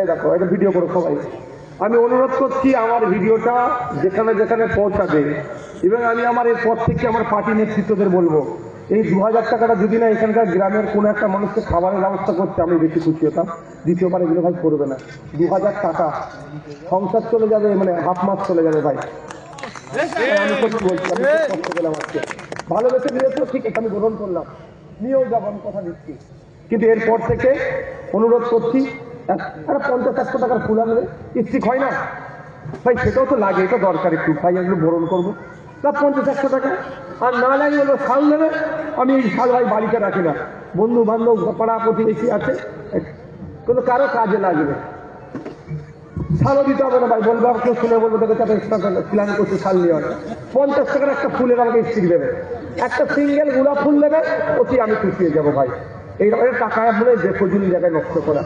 এই দেখো, এটা ভিডিও করো সবাই। আমি অনুরোধ করছি আমার ভিডিওটা যেখানে যেখানে পৌঁছাবে। এবং আমি আমার এর পর থেকে আমার পার্টি নেতৃত্বদের বলব, এই দু হাজার টাকাটা যদি না এখানকার গ্রামের কোনো একটা মানুষকে খাবারের ব্যবস্থা করতে, আমি বেশি খুশি হতাম। দ্বিতীয়বার এগুলো ভাই করবে না। দু হাজার টাকা। সংসার চলে যাবে মানে হাফ মাস চলে যাবে ভাই। আমি কষ্ট আজকে। ভালোবেসে দিয়েছ ঠিক আমি গ্রহণ করলাম। নিয়েও যাব, আমি কথা দিচ্ছি। কিন্তু এরপর থেকে অনুরোধ করছি একটা পঞ্চাশ একশো টাকার ফুল আনবে। স্টিক হয় না। ভাই, সেটাও তো লাগে, এটা দরকার একটু। ভাই এগুলো বরণ করব। তা পঞ্চাশ একশো টাকা। আর না লাগে হলো শাল নেবে। আমি এই শাল ভাই বাড়িতে রাখি না। বন্ধু বান্ধব পাড়া প্রতিবেশী আছে। কোনো কারও কাজে লাগবে। শালও দিতে হবে না ভাই। বলব কেউ শুনে বলব তোকে এক্সট্রা প্ল্যান করছে শাল নিয়ে হয় পঞ্চাশ টাকার একটা ফুলের আমাকে স্টিক দেবে। একটা সিঙ্গেল গোলাপ ফুল দেবে অতি আমি হয়ে যাব ভাই। এই রকমের টাকা বলে যে ফজুলি জায়গায় নষ্ট করা।